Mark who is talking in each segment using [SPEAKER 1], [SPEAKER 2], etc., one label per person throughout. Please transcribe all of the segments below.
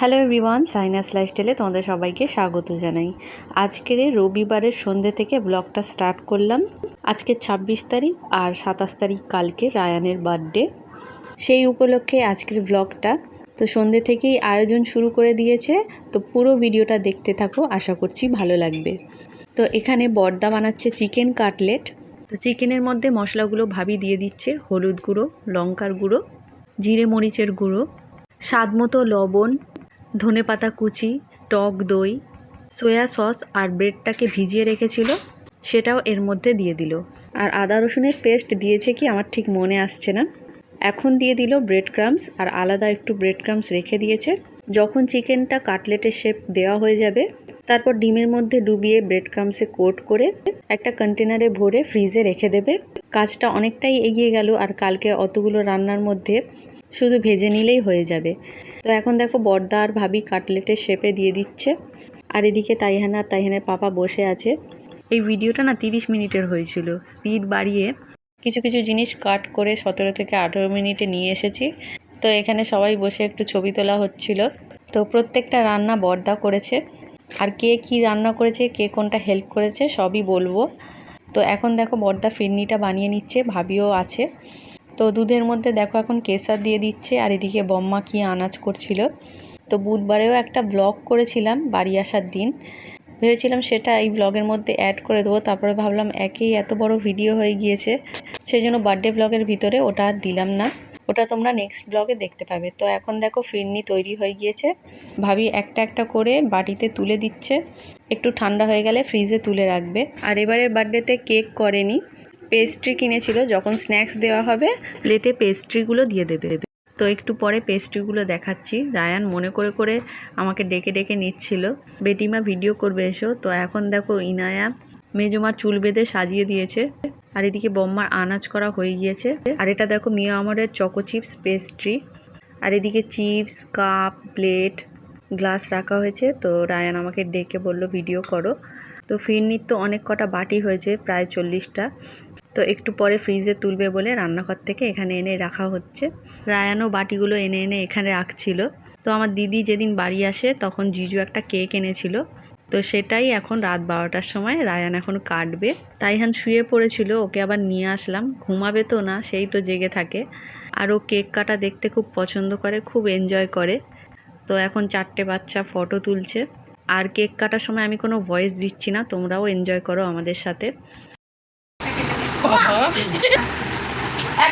[SPEAKER 1] Hello everyone, sinus লাইফস্টাইলে তোমাদের সবাইকে স্বাগত জানাই। আজকের রবিবারের সন্ধ্যে থেকে ব্লগটা স্টার্ট করলাম। আজকে ২৬ তারিখ আর সাতাশ তারিখ কালকে রায়ানের বার্থডে। সেই উপলক্ষে আজকের ব্লগটা। তো সন্ধ্যে থেকেই আয়োজন শুরু করে দিয়েছে। তো পুরো ভিডিওটা দেখতে থাকো, আশা করছি ভালো লাগবে। তো এখানে বর্দা বানাচ্ছে চিকেন কাটলেট। তো চিকেনের মধ্যে মশলাগুলো ভাবি দিয়ে দিচ্ছে, হলুদ গুঁড়ো, লঙ্কার গুঁড়ো, জিরে মরিচের গুঁড়ো, স্বাদ মতো লবণ, ধনে পাতা কুচি, টক দই, সয়া সস আর ব্রেডটাকে ভিজিয়ে রেখেছিল, সেটাও এর মধ্যে দিয়ে দিল। আর আদা রসুনের পেস্ট দিয়েছে কি আমার ঠিক মনে আসছে না। এখন দিয়ে দিল ব্রেড ক্রামস আর আলাদা একটু ব্রেড ক্রামস রেখে দিয়েছে। যখন চিকেনটা কাটলেটের শেপ দেওয়া হয়ে যাবে তারপর ডিমের মধ্যে ডুবিয়ে ব্রেড ক্রামসে কোট করে একটা কন্টেনারে ভরে ফ্রিজে রেখে দেবে। কাজটা অনেকটাই এগিয়ে গেল আর কালকে অতগুলো রান্নার মধ্যে শুধু ভেজে নিলেই হয়ে যাবে। তো এখন দেখো বর্দা আর ভাবি কাটলেটের শেপে দিয়ে দিচ্ছে। আর এদিকে তাইহানা আর তাইহানের পাপা বসে আছে। এই ভিডিওটা না তিরিশ মিনিটের হয়েছিল। স্পিড বাড়িয়ে কিছু কিছু জিনিস কাট করে সতেরো থেকে আঠেরো মিনিটে নিয়ে এসেছি। তো এখানে সবাই বসে একটু ছবি তোলা হচ্ছিল। তো প্রত্যেকটা রান্না বর্দা করেছে। আর কে কি রান্না করেছে, কে কোনটা হেল্প করেছে, সবই বলব। তো এখন দেখো বর্দা ফিরনিটা বানিয়ে নিচ্ছে, ভাবিও আছে। তো দুধের মধ্যে দেখো এখন কেসার দিয়ে দিচ্ছে, আর এদিকে বম্মা কি আনাজ করছিল। তো বুধবারেও একটা ব্লগ করেছিলাম বাড়ি আসার দিন। ভেবেছিলাম সেটা এই ব্লগের মধ্যে অ্যাড করে দেবো, তারপরে ভাবলাম একেই এত বড় ভিডিও হয়ে গিয়েছে। সেই জন্য বার্থডে ব্লগের ভিতরে ওটা আর দিলাম না। ওটা তোমরা নেক্সট ব্লগে দেখতে পাবে। তো এখন দেখো ফিরনি তৈরি হয়ে গিয়েছে। ভাবি একটা একটা করে বাটিতে তুলে দিচ্ছে। একটু ঠান্ডা হয়ে গেলে ফ্রিজে তুলে রাখবে। আর এবারের বার্থডেতে কেক করেনি। পেস্ট্রি কিনেছিল। যখন স্ন্যাক্স দেওয়া হবে প্লেটে পেস্ট্রিগুলো দিয়ে দেবে। তো একটু পরে পেস্ট্রিগুলো দেখাচ্ছি। রায়ান মনে করে করে আমাকে ডেকে ডেকে নিচ্ছিল। বেটিমা ভিডিও করবে, এসো। তো এখন দেখো ইনায়া মেজুমার চুল বেঁধে সাজিয়ে দিয়েছে। আর এদিকে বম্মার আনাজ করা হয়ে গিয়েছে। আর এটা দেখো মিয়া আমরের চকো চিপস পেস্ট্রি। আর এদিকে চিপস, কাপ, প্লেট, গ্লাস রাখা হয়েছে। তো রায়ান আমাকে ডেকে বলল, ভিডিও করো। তো ফিরনির তো অনেক কটা বাটি হয়েছে, প্রায় চল্লিশটা। তো একটু পরে ফ্রিজে তুলবে বলে রান্নাঘর থেকে এখানে এনে রাখা হচ্ছে। রায়ানও বাটিগুলো এনে এনে এখানে রাখছিল। তো আমার দিদি যেদিন বাড়ি আসে, তখন জিজু একটা কেক এনেছিল। তো সেটাই এখন রাত বারোটার সময় রায়ান এখন কাটবে। তাইহান শুয়ে পড়েছিল, ওকে আবার নিয়ে আসলাম। ঘুমাবে তো না, সেই তো জেগে থাকে। আর ও কেক কাটা দেখতে খুব পছন্দ করে, খুব এনজয় করে। তো এখন চারটে বাচ্চা ফটো তুলছে। আর কেক কাটার সময় আমি কোনো ভয়েস দিচ্ছি না, তোমরাও এনজয় করো আমাদের সাথে।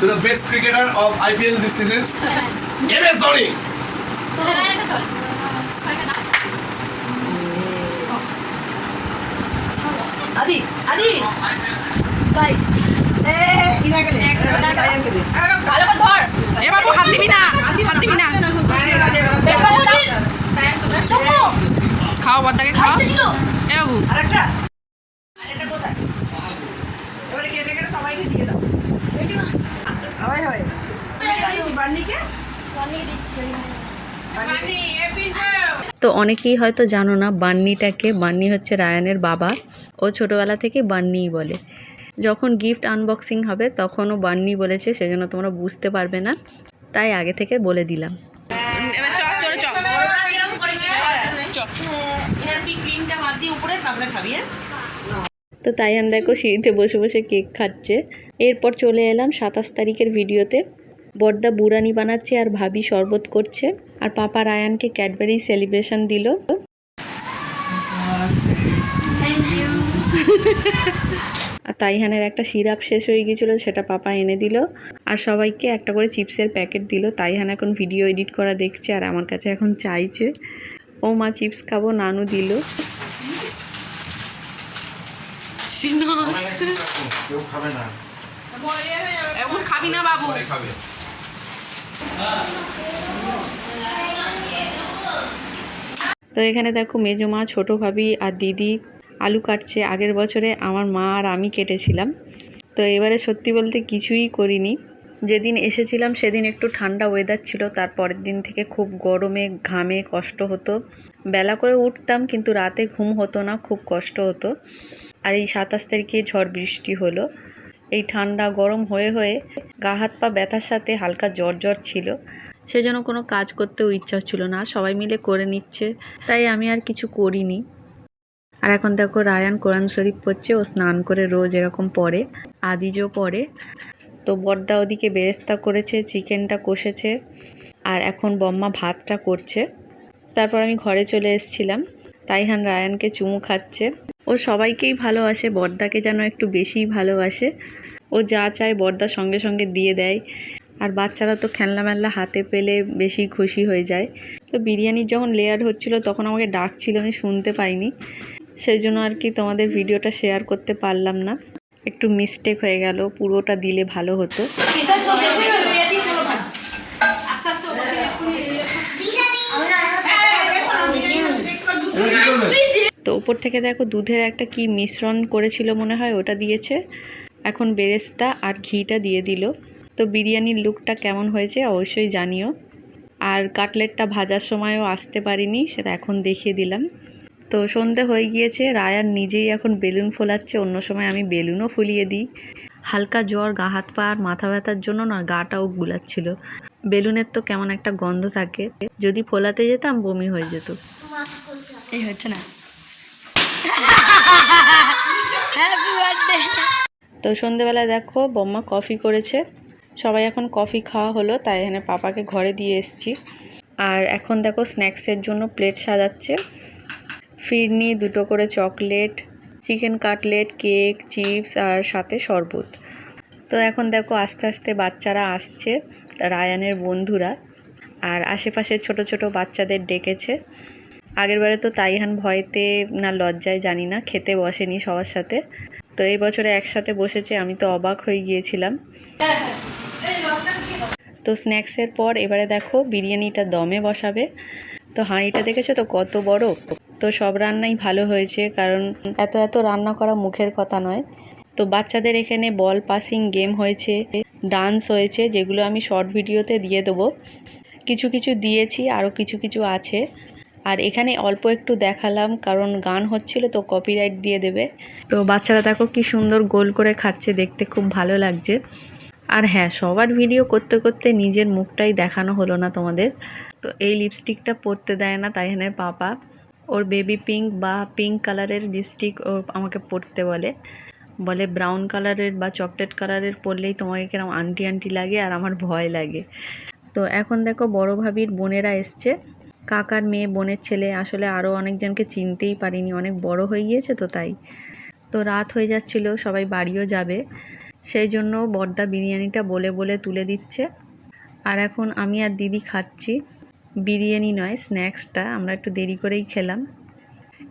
[SPEAKER 2] to
[SPEAKER 3] the best cricketer of IPL this season, MS Dhoni.
[SPEAKER 2] আদি আদি তাই এ ইনাকে দে ভালো করে ধর
[SPEAKER 4] এ বাবু হাত দিবি না হাত দিবি না খাও বড়দাকে খাও এ বাবু
[SPEAKER 5] আরেকটা। আরেকটা কোথায়? এবারে কেটে কেটে সবাইকে দিয়ে দাও।
[SPEAKER 2] বেটিমা
[SPEAKER 5] হয় হয়। বার্নিকে
[SPEAKER 1] তো অনেকেই হয়তো জানো না বান্নিটাকে বান্নি হচ্ছে রায়ানের বাবা। ও ছোটোবেলা থেকে বান্নিই বলে। যখন গিফট আনবক্সিং হবে তখনও বান্নি বলেছে সেজন্য তোমরা বুঝতে পারবে না। তাই আগে থেকে বলে দিলাম
[SPEAKER 4] এবার চল চলে চল তুই ক্রিমটা হাত দিয়ে উপরে তারপরে খাবি হ্যাঁ
[SPEAKER 1] তো তাইয়ান দেখো সিঁড়িতে বসে বসে কেক খাচ্ছে। এরপর চলে এলাম সাতাশ তারিখের ভিডিওতে। বর্দা বুড়ানি বানাচ্ছে আর ভাবি শরবত করছে। আর পাপা রায়ানকে ক্যাডবেরি সেলিব্রেশন দিল। আর তাইহানের একটা সিরাপ শেষ হয়ে গিয়েছিল সেটা পাপা এনে দিল। আর সবাইকে একটা করে চিপসের প্যাকেট দিল। তাইহান এখন ভিডিও এডিট করা দেখছে আর আমার কাছে এখন চাইছে। ও মা চিপস খাব নানু দিল।
[SPEAKER 3] কেউ খাবে না
[SPEAKER 4] এখন খাবি না বাবু?
[SPEAKER 1] তো এখানে দেখো মেজো মা, ছোটো ভাবি আর দিদি আলু কাটছে। আগের বছরে আমার মা আর আমি কেটেছিলাম। তো এবারে সত্যি বলতে কিছুই করিনি। যেদিন এসেছিলাম সেদিন একটু ঠান্ডা ওয়েদার ছিল তার পরের দিন থেকে খুব গরমে, ঘামে কষ্ট হতো। বেলা করে উঠতাম, কিন্তু রাতে ঘুম হতো না, খুব কষ্ট হতো। আর এই সাতাশ তারিখে ঝড় বৃষ্টি হলো। এই ঠান্ডা গরম হয়ে হয়ে গা হাত পা ব্যথার সাথে হালকা জ্বর জ্বর ছিল। সেজন্য কোনো কাজ করতেও ইচ্ছা ছিল না, সবাই মিলে করে নিচ্ছে। তাই আমি আর কিছু করিনি। আর এখন দেখো রায়ান কোরআন শরীফ পড়ছে, ও স্নান করে রোজ এরকম পড়ে, আদিজও পড়ে। তো বর্দা ওদিকে বেরেস্তা করেছে, চিকেনটা কষেছে, আর এখন বম্মা ভাতটা করছে। তারপর আমি ঘরে চলে এসেছিলাম। তাইহান রায়ানকে চুমু খাচ্ছে। ও সবাইকেই ভালোবাসে বর্দাকে যেন একটু বেশিই ভালোবাসে। ও যা চায় বর্দা সঙ্গে সঙ্গে দিয়ে দেয়। আর বাচ্চারা তো খেলনা মেলনা হাতে পেলে বেশি খুশি হয়ে যায়। তো বিরিয়ানির যখন লেয়ার হচ্ছিল তখন আমাকে ডাকছিল আমি শুনতে পাইনি। সেই জন্য আর কি তোমাদের ভিডিওটা শেয়ার করতে পারলাম না। একটু মিস্টেক হয়ে গেল পুরোটা দিলে ভালো হতো।
[SPEAKER 2] Quizás sos
[SPEAKER 1] তো ওপর থেকে দেখো দুধের একটা কি মিশ্রণ করেছিল মনে হয়, ওটা দিয়েছে। এখন বেরেস্তা আর ঘিটা দিয়ে দিল। তো বিরিয়ানির লুকটা কেমন হয়েছে অবশ্যই জানিও। আর কাটলেটটা ভাজার সময়ও আসতে পারিনি, সেটা এখন দেখিয়ে দিলাম। তো সন্ধে হয়ে গিয়েছে, রায়ান নিজেই এখন বেলুন ফোলাচ্ছে, অন্য সময় আমি বেলুনও ফুলিয়ে দিই। হালকা জ্বর, গা হাত পা আর মাথা ব্যথার জন্য না গাটাও গুলাচ্ছিল। বেলুনের তো কেমন একটা গন্ধ থাকে, যদি ফোলাতে যেতাম বমি হয়ে যেত।
[SPEAKER 2] এই হচ্ছে না।
[SPEAKER 1] তো সন্ধেবেলায় দেখো, বম্মা কফি করেছে। সবাই এখন কফি খাওয়া হলো, তাই এখানে পাপাকে ঘরে দিয়ে এসেছি। আর এখন দেখো স্ন্যাক্সের জন্য প্লেট সাজাচ্ছে। ফিরনি, দুটো করে chocolate, chicken cutlet, cake, chips আর সাথে শরবত। তো এখন দেখো আস্তে আস্তে বাচ্চারা আসছে, রায়ানের বন্ধুরা। আর আশেপাশের ছোট ছোট বাচ্চাদের ডেকেছে। আগেরবারে তো তাইহান ভয়তে না লজ্জায় জানি না, খেতে বসেনি সবার সাথে। তো এই বছরে একসাথে বসেছে, আমি তো অবাক হয়ে গিয়েছিলাম। তো স্ন্যাক্সের পর এবারে দেখো, বিরিয়ানিটা দমে বসাবে। তো হাঁড়িটা দেখেছ তো কত বড়? তো সব রান্নাই ভালো হয়েছে, কারণ এত এত রান্না করা মুখের কথা নয়। তো বাচ্চাদের এখানে বল পাসিং গেম হয়েছে ডান্স হয়েছে, যেগুলো আমি শর্ট ভিডিওতে দিয়ে দেবো। কিছু কিছু দিয়েছি আরও কিছু কিছু আছে। আর এখানে অল্প একটু দেখালাম, কারণ গান হচ্ছিল তো কপিরাইট দিয়ে দেবে। তো বাচ্চারা দেখো কি সুন্দর গোল করে খাচ্ছে, দেখতে খুব ভালো লাগছে। আর হ্যাঁ সবার ভিডিও করতে করতে নিজের মুখটাই দেখানো হলো না তোমাদের। তো এই লিপস্টিকটা পরতে দেয় না তাই তাইহানের পাপা। ওর বেবি পিঙ্ক বা পিঙ্ক কালারের লিপস্টিক ও আমাকে পরতে বলে। বলে ব্রাউন কালারের বা চকলেট কালারের পরলেই তোমাকে কিরম আন্টি আন্টি লাগে আর আমার ভয় লাগে। তো এখন দেখো বড় ভাবির বোনেরা এসছে। কাকার মেয়ে, বোনের ছেলে আসলে আরও অনেকজনকে চিনতেই পারিনি। অনেক বড় হয়ে গিয়েছে তো তাই। তো রাত হয়ে যাচ্ছিল, সবাই বাড়িও যাবে। সেই জন্য বর্দা বিরিয়ানিটা বলে বলে তুলে দিচ্ছে। আর এখন আমি আর দিদি খাচ্ছি। বিরিয়ানি নয়, স্ন্যাক্সটা। আমরা একটু দেরি করেই খেলাম।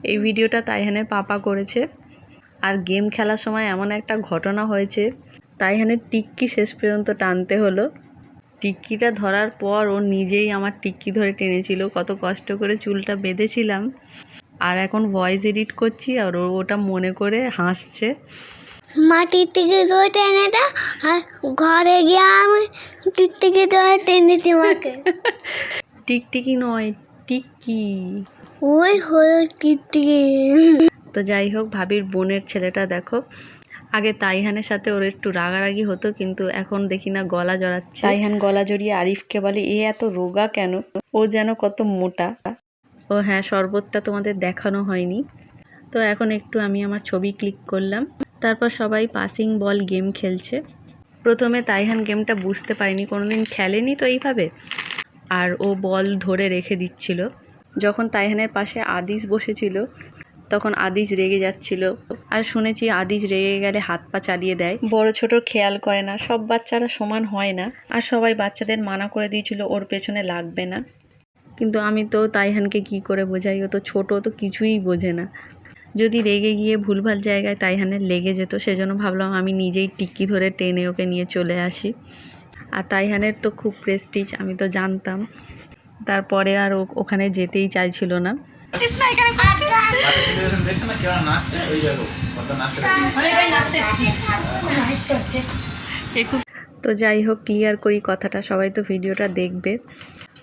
[SPEAKER 1] এই ভিডিওটা তাইহানের পাপা করেছে। আর গেম খেলার সময় এমন একটা ঘটনা হয়েছে, তাইহানের টিক্কি শেষ পর্যন্ত টানতে হলো। টিক্কিটা ধরার পর ও নিজেই আমার টিক্কি ধরে টেনেছিল। কত কষ্ট করে চুলটা বেঁধেছিলাম। আর এখন ভয়েস এডিট করছি আর ও ওটা মনে করে হাসছে।
[SPEAKER 6] মাটির থেকে ধরে টেনে দাও। আর ঘরে গিয়ে আমি টিক থেকে ধরে টেনে তোমাকে
[SPEAKER 1] টিকটিকি নয় টিক্কি।
[SPEAKER 6] ওই হলো টিকটিকি
[SPEAKER 1] তো যাই হোক ভাবির বোনের ছেলেটা দেখো। আগে তাইহানের সাথে ওর একটু রাগারাগি হতো কিন্তু এখন দেখি না গলা জড়াচ্ছে। তাইহান গলা জড়িয়ে আরিফকে বলে এ এত রোগা কেন? ও যেন কত মোটা। ও হ্যাঁ শরবতটা তোমাদের দেখানো হয়নি। তো এখন একটু আমি আমার ছবি ক্লিক করলাম। তারপর সবাই পাসিং বল গেম খেলছে। প্রথমে তাইহান গেমটা বুঝতে পারিনি কোনোদিন খেলেনি তো এইভাবে? আর ও বল ধরে রেখে দিচ্ছিল। যখন তাইহানের পাশে আদিস বসেছিল তখন আদিস রেগে যাচ্ছিল। আর শুনেছি আদিস রেগে গেলে হাত পা চালিয়ে দেয়। বড় ছোট খেয়াল করে না, সব বাচ্চারা সমান হয় না। আর সবাই বাচ্চাদের মানা করে দিয়েছিল, ওর পেছনে লাগবে না। কিন্তু আমি তো তাইহানকে কি করে বোঝাই? ও তো ছোট তো কিছুই বোঝে না। যদি রেগে গিয়ে ভুলভাল জায়গায় তাইহানের লেগে যেত, সেজন্য ভাবলাম আমি নিজেই টিক্কি ধরে টেনে ওকে নিয়ে চলে আসি। আর তাইহানের তো খুব প্রেস্টিজ আমি তো জানতাম। তারপরে আর ওখানে যেতেই চাইছিল না।
[SPEAKER 7] পার্টিসিপেশন দেখছ না কেমন নাচছে। ওই দেখো কত নাচছে।
[SPEAKER 2] নাচতে
[SPEAKER 1] তো যাই হোক ক্লিয়ার করি কথাটা সবাই তো ভিডিওটা দেখবে।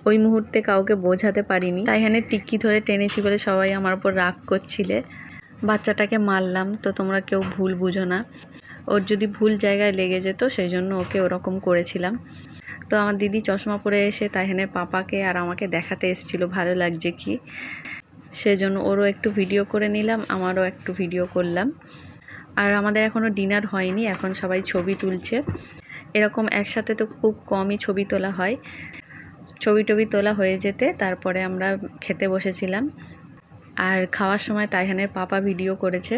[SPEAKER 1] ওই মুহূর্তে কাউকে বোঝাতে পারিনি। তাইহানের টিক্কি ধরে টেনেছি বলে সবাই আমার উপর রাগ করছিলে। বাচ্চাটাকে মারলাম তো তোমরা কেউ ভুল বুঝো না। ওর যদি ভুল জায়গায় লেগে যেত সেই জন্য ওকে ওরকম করেছিলাম। তো আমার দিদি চশমা পরে এসে তাইহানের পাপাকে আর আমাকে দেখাতে এসেছিল ভালো লাগছে কি? সেজন্য ওরও একটু ভিডিও করে নিলাম, আমারও একটু ভিডিও করলাম। আর আমাদের এখনও ডিনার হয়নি, এখন সবাই ছবি তুলছে। এরকম একসাথে তো খুব কমই ছবি তোলা হয়। ছবি টবি তোলা হয়ে যেতে, তারপরে আমরা খেতে বসেছিলাম। আর খাওয়ার সময় তাইহানের পাপা ভিডিও করেছে।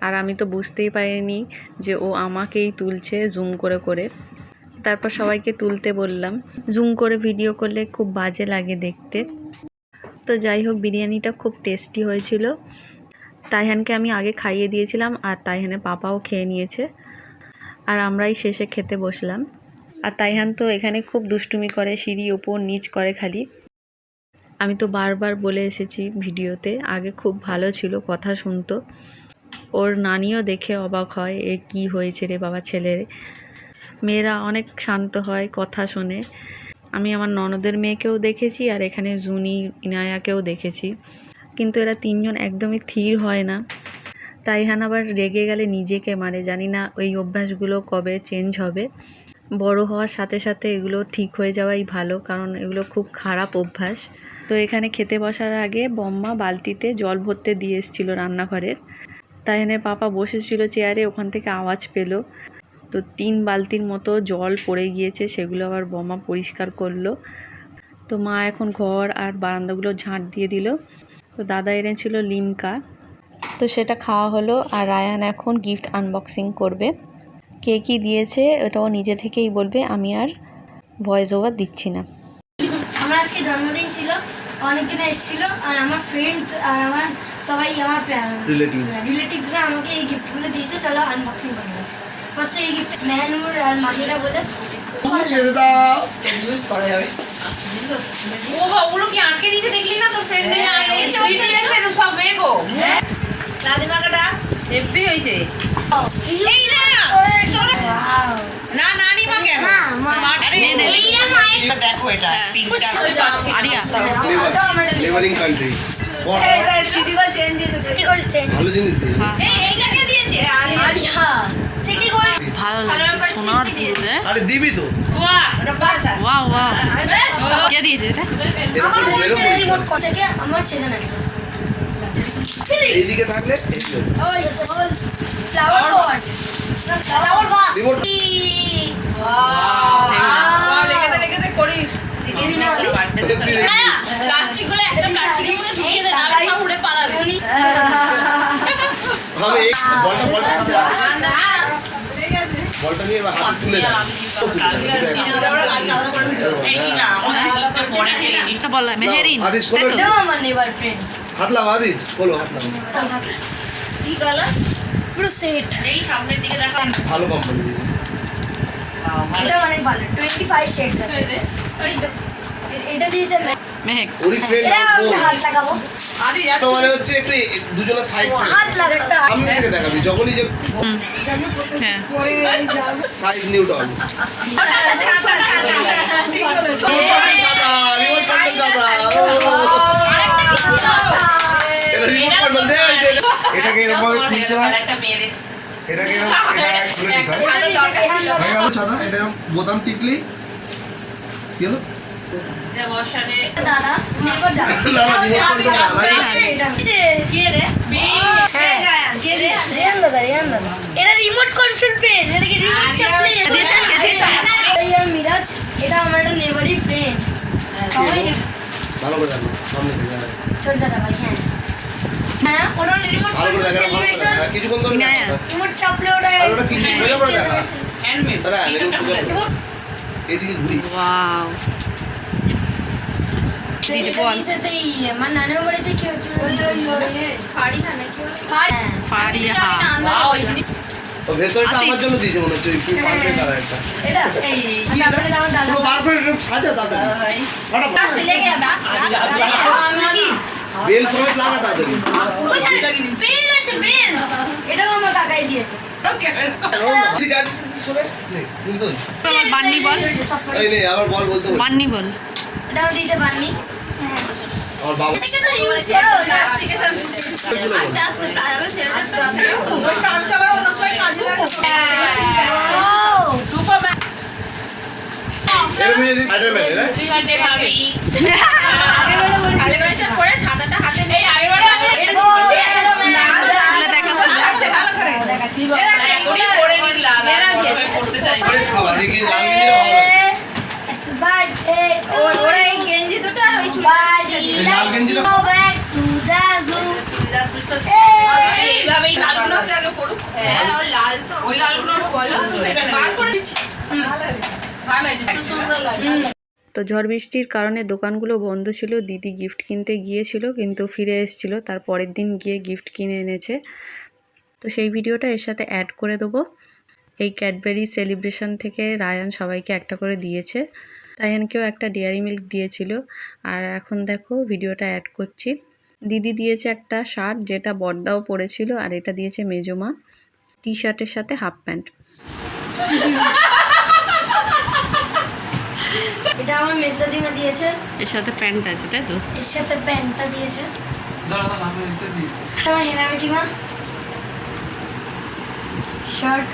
[SPEAKER 1] আর আমি তো বুঝতেই পারিনি যে ও আমাকেই তুলছে জুম করে করে। তারপর সবাইকে তুলতে বললাম। জুম করে ভিডিও করলে খুব বাজে লাগে দেখতে। তো যাই হোক, বিরিয়ানিটা খুব টেস্টি হয়েছিল। তাইহানকে আমি আগে খাইয়ে দিয়েছিলাম আর তাইহানের পাপাও খেয়ে নিয়েছে। আর আমরাই শেষে খেতে বসলাম। আর তাইহান তো এখানে খুব দুষ্টুমি করে, সিঁড়ি ওপর, নিচ করে খালি। আমি তো বারবার বলে এসেছি ভিডিওতে, আগে খুব ভালো ছিল কথা শুনতো। ওর নানিও দেখে অবাক হয়, এ কি হয়েছে রে বাবা ছেলের। মেয়েরা অনেক শান্ত হয়, কথা শোনে। আমি আমার ননদের মেয়েকেও দেখেছি আর এখানে জুনি, ইনায়াকেও দেখেছি। কিন্তু এরা তিনজন একদমই থির হয় না। তাইহান আবার রেগে গেলে নিজেকে মারে। জানি না ওই অভ্যাসগুলো কবে চেঞ্জ হবে। বড় হওয়ার সাথে সাথে এগুলো ঠিক হয়ে যাওয়াই ভালো, কারণ এগুলো খুব খারাপ অভ্যাস। তো এখানে খেতে বসার আগে বম্মা বালতিতে জল ভরতে দিয়ে এসেছিল রান্নাঘরের। তাইহানের পাপা বসেছিল চেয়ারে, ওখান থেকে আওয়াজ পেল। তো তিন বালতির মতো জল পড়ে গিয়েছে, সেগুলো আবার বম্মা পরিষ্কার করল। তো মা এখন ঘর আর বারান্দাগুলো ঝাঁট দিয়ে দিল। তো দাদা এনেছিল লিমকা। তো সেটা খাওয়া হলো আর রায়ান এখন গিফট আনবক্সিং করবে। কে কী দিয়েছে ওটাও নিজে থেকেই বলবে, আমি আর ভয়েস ওভার দিচ্ছি না।
[SPEAKER 2] আমার আজকে জন্মদিন ছিল। অনেকজন এসেছিল আর আমার ফ্রেন্ডস আর আমার সবাই আমার রিলেটিভসরা আমাকে এই গিফটগুলো দিয়েছে। চলো আনবক্সিং করে ফার্স্টে এই গিফট মেহানুর আর মাহিরা বলে।
[SPEAKER 3] ছেড়ে দাও।
[SPEAKER 5] ইউজ করা যাবে।
[SPEAKER 4] ও বাবা, ওগুলো কি আটকে দিয়েছে? দেখলি না তোর ফ্রেন্ড
[SPEAKER 2] হ্যাঁ,
[SPEAKER 4] সব
[SPEAKER 5] দাদিমাকাটা
[SPEAKER 4] হেব্বি হয়েছে। এই না তোর না নানি মা কেন? স্মার্ট আরে
[SPEAKER 2] এইটা
[SPEAKER 5] দেখো এটা পিঙ্কটা
[SPEAKER 4] আরিয়া।
[SPEAKER 2] আমার এটা
[SPEAKER 3] নেভারিং কান্ট্রি
[SPEAKER 5] সিটি গোল চেঞ্জ দিয়েছে
[SPEAKER 2] সিটি গোল্ড চেন
[SPEAKER 3] ভালো জিনিস দিয়েছে।
[SPEAKER 2] এইটাকে দিয়েছে? আরিয়া সিটি গোল্ড
[SPEAKER 4] ভালো লাগছে সোনার পুরো
[SPEAKER 3] আরে দিবি তো?
[SPEAKER 4] বাহ। ওয়াও ওয়াও কে দিয়েছে এটা?
[SPEAKER 2] আমার
[SPEAKER 3] এরকম
[SPEAKER 2] বলছে
[SPEAKER 3] এরকম
[SPEAKER 2] থেকে আমার সেজন্য নিল
[SPEAKER 3] এইদিকে থাকলে
[SPEAKER 2] ওই ফ্লাওয়ার পট
[SPEAKER 3] বলটা নিয়ে এবার তুলে হাত লাও আদিস খোলো হাত
[SPEAKER 2] কালার? পুরো সেট
[SPEAKER 4] এই সামনের দিকে দেখা
[SPEAKER 3] ভালো কোম্পানি
[SPEAKER 2] এটা অনেক ভালো। 25 শেডস আছে। এটা দিয়েছে
[SPEAKER 4] মেহেক।
[SPEAKER 3] ওরি ফ্রেন্ড
[SPEAKER 2] হাত লাগাবো।
[SPEAKER 5] আদি
[SPEAKER 3] তো মানে হচ্ছে একটু দুজনের সাইড
[SPEAKER 2] হাত লাগা একটা
[SPEAKER 3] সামনে থেকে দেখাবি যখনই যে
[SPEAKER 4] হ্যাঁ।
[SPEAKER 3] সাইড নিউটন রিমোট কন্ট্রোল দাদা
[SPEAKER 2] আরেকটা কিছু না
[SPEAKER 3] এটা রিমোট কন্ট্রোল দে এটাকে এরকম হয় এটাকে এরকম এটা খুলে নিতে হয়
[SPEAKER 2] ছাদে দরকার ছিল
[SPEAKER 3] হয়ে গেল ছাদা এটা এরকম বোতাম টিপলি কি হলো
[SPEAKER 4] এটা
[SPEAKER 3] রিমোট কন্ট্রোল
[SPEAKER 2] হ্যাঁ পেন রিমোট চাপলে মিরাজ এটা আমার একটা নেভারি ফ্রেন্ড সবাই
[SPEAKER 3] ভালো করে দেখো সামনে থেকে, হ্যাঁ।
[SPEAKER 2] ছোট দাদা ভাই হ্যাঁ
[SPEAKER 3] কিছুক্ষণ ধরে দেখা
[SPEAKER 2] রিমোট চাপলে ওটা
[SPEAKER 3] আর ওটা কি সোজা করে দেখা
[SPEAKER 4] হ্যান্ডমেড।
[SPEAKER 3] দাদা এরকম সোজা করে
[SPEAKER 2] রিমোট
[SPEAKER 3] এইদিকে ঘুরি।
[SPEAKER 1] ওয়াও
[SPEAKER 2] হ্যাঁ।
[SPEAKER 3] ও ভেতরটা আমার জন্য দিয়েছে মনে হচ্ছে
[SPEAKER 2] আমার দাদা
[SPEAKER 3] বেল সমেত লাগা তাড়াতাড়ি
[SPEAKER 2] বেল আছে বেল এটাও আমার কাকাই দিয়েছে আস্তে আস্তে প্লাস্টিক ওরা এই গেঞ্জি দুটো আর ওই
[SPEAKER 3] লাল গেঞ্জিটা
[SPEAKER 2] ব্যাক টু দ্য জু
[SPEAKER 4] এইভাবেই লালগুলো হচ্ছে আগে পড়ুক
[SPEAKER 2] হ্যাঁ লাল তো
[SPEAKER 4] ওই লালগুলো বলো বার করে
[SPEAKER 1] তো ঝড় বৃষ্টির কারণে দোকানগুলো বন্ধ ছিল, দিদি গিফট কিনতে গিয়েছিল, কিন্তু ফিরে এসেছিল, তার পরের দিন গিয়ে গিফট কিনে এনেছে। তো সেই ভিডিওটা এর সাথে অ্যাড করে দেবো। এই ক্যাডবেরি সেলিব্রেশন থেকে রায়ান সবাইকে একটা করে দিয়েছে। রায়ানকেও একটা ডেয়ারি মিল্ক দিয়েছিল। আর এখন দেখো ভিডিওটা অ্যাড করছি। দিদি দিয়েছে একটা শার্ট যেটা বর্দাও পরেছিল, আর এটা দিয়েছে মেজমা টি শার্টের সাথে হাফ প্যান্ট
[SPEAKER 2] এটা আমার মেজদাদিমা দিয়েছে।
[SPEAKER 1] এর সাথে প্যান্ট আছে তাই তো?
[SPEAKER 2] এর সাথে প্যান্টটা দিয়েছে। আমার হেনা বেটিমা। শার্ট।